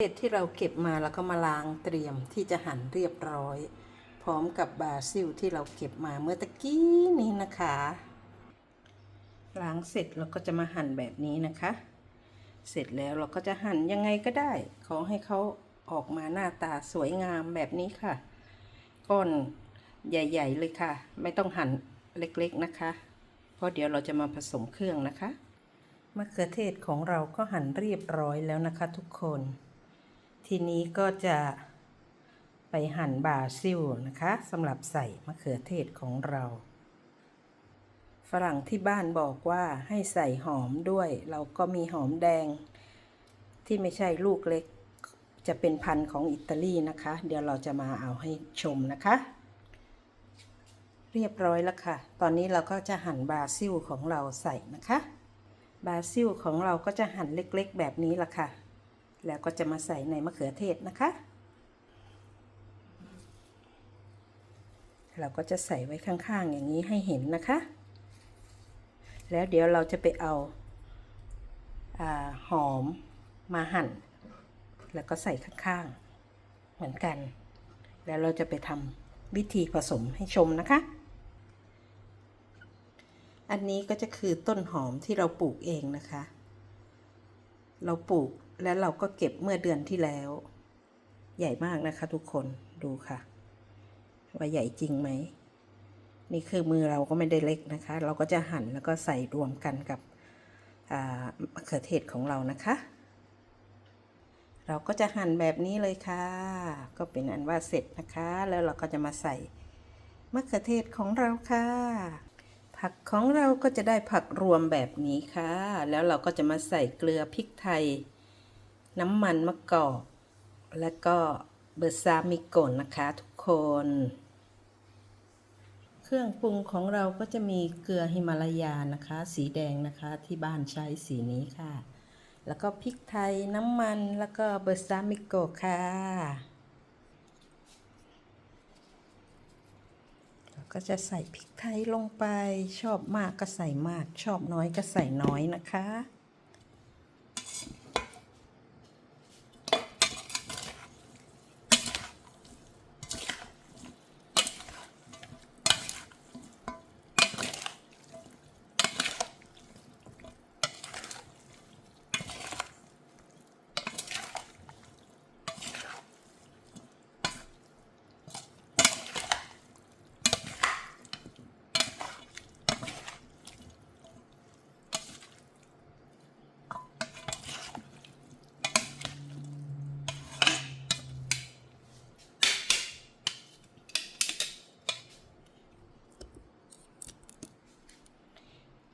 เห็ดที่เราเก็บมาแล้วก็มาล้างเตรียมที่จะหั่นเรียบร้อย พร้อมกับบาซิลที่เราเก็บมาเมื่อตะกี้นี้นะคะ ล้างเสร็จเราก็จะมาหั่นแบบนี้นะคะ เสร็จแล้วเราก็จะหั่นยังไงก็ได้ ขอให้เขาออกมาหน้าตาสวยงามแบบนี้ค่ะ ก้อนใหญ่ ๆ เลยค่ะ ไม่ต้องหั่นเล็กๆนะคะ เพราะเดี๋ยวเราจะมาผสมเครื่องนะคะมะเขือเทศของเราก็หั่นเรียบร้อยแล้วนะคะ ทุกคน ทีนี้ก็จะไปหั่นบาซิลนะคะสำหรับใส่มะเขือเทศของเรา ฝรั่งที่บ้านบอกว่าให้ใส่หอมด้วย เราก็มีหอมแดง ที่ไม่ใช่ลูกเล็ก จะเป็นพันธุ์ของอิตาลีนะคะ เดี๋ยวเราจะมาเอาให้ชมนะคะ เรียบร้อยแล้วค่ะ ตอนนี้เราก็จะหั่นบาซิลของเราใส่นะคะ บาซิลของเราก็จะหั่นเล็กๆ แบบนี้ละค่ะ แล้วก็จะมาใส่ในมะเขือเทศนะคะ เราก็จะใส่ไว้ข้างๆอย่างนี้ให้เห็นนะคะ แล้วเดี๋ยวเราจะไปเอาอาหอมมาหั่น แล้วก็ใส่ข้างๆ เหมือนกัน แล้วเราจะไปทำวิธีผสมให้ชมนะคะ อันนี้ก็จะคือต้นหอมที่เราปลูกเองนะคะ เราปลูกแล้วเราก็เก็บเมื่อเดือนที่แล้ว ใหญ่มากนะคะทุกคนดูค่ะ ว่าใหญ่จริงไหม นี่คือมือเราก็ไม่ได้เล็กนะคะ เราก็จะหั่นแล้วก็ใส่รวมกันกับมะเขือเทศของเรานะคะ เราก็จะหั่นแบบนี้เลยค่ะ ก็เป็นอันว่าเสร็จนะคะ แล้วเราก็จะมาใส่มะเขือเทศของเราค่ะ ผักของเราก็จะได้ผักรวมแบบนี้ค่ะ แล้วเราก็จะมาใส่เกลือพริกไทย น้ำมันมะกอก แล้วก็เบอร์ซามิโกนนะคะทุกคน เครื่องปรุงของเราก็จะมีเกลือฮิมาลายานะคะ สีแดงนะคะที่บ้านใช้สีนี้ค่ะ แล้วก็พริกไทยน้ำมันแล้วก็เบอร์ซามิโกค่ะเรา ก็จะใส่พริกไทยลงไป ชอบมากก็ใส่มาก ชอบน้อยก็ใส่น้อยนะคะ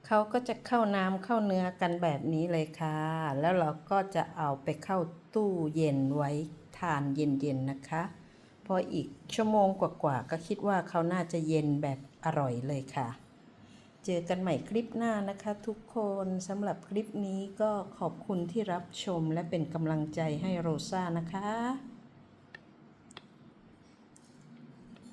เขาก็จะเข้าน้ำเข้าเนื้อกันแบบนี้เลยค่ะ แล้วเราก็จะเอาไปเข้าตู้เย็นไว้ทานเย็นๆนะคะ พออีกชั่วโมงกว่าๆก็คิดว่าเขาน่าจะเย็นแบบอร่อยเลยค่ะ เจอกันใหม่คลิปหน้านะคะ ทุกคนสำหรับคลิปนี้ก็ขอบคุณที่รับชมและเป็นกำลังใจให้โรซ่านะคะ